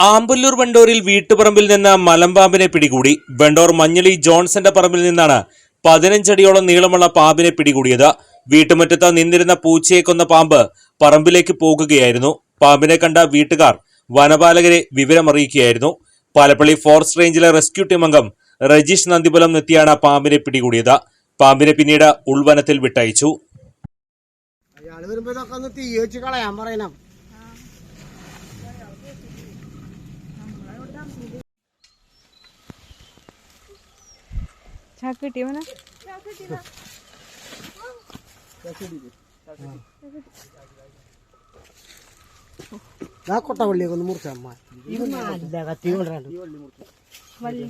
ആമ്പല്ലൂർ വെണ്ടോറിൽ വീട്ടുപറമ്പിൽ നിന്ന് മലമ്പാമ്പിനെ പിടികൂടി. വെണ്ടോർ മഞ്ഞളി ജോൺസന്റെ പറമ്പിൽ നിന്നാണ് പതിനഞ്ചടിയോളം നീളമുള്ള പാമ്പിനെ പിടികൂടിയത്. വീട്ടുമുറ്റത്ത് നിന്നിരുന്ന പൂച്ചയെ കൊന്ന പാമ്പ് പറമ്പിലേക്ക് പോകുകയായിരുന്നു. പാമ്പിനെ കണ്ട വീട്ടുകാർ വനപാലകരെ വിവരമറിയിക്കുകയായിരുന്നു. പാലപ്പള്ളി ഫോറസ്റ്റ് റേഞ്ചിലെ റെസ്ക്യൂ ടീം അംഗം രജീഷ് നന്ദിപുലം എത്തിയാണ് പാമ്പിനെ പിടികൂടിയത്. പാമ്പിനെ പിന്നീട് ഉൾവനത്തിൽ വിട്ടയച്ചു. അയാൾ വരുമ്പോഴൊക്കെ ഒന്ന് തീ കളയാൻ പറയണം. ಹಾಕ್ಬಿಟ್ಟಿವನ ಕೊಟ್ಟ ಒಳ್ಳಿ ಒಂದು ಮೂರ್ತಿ ಅಮ್ಮ ಈಗ ತಿಳ್ರಿ ಒಳ್ಳಿ.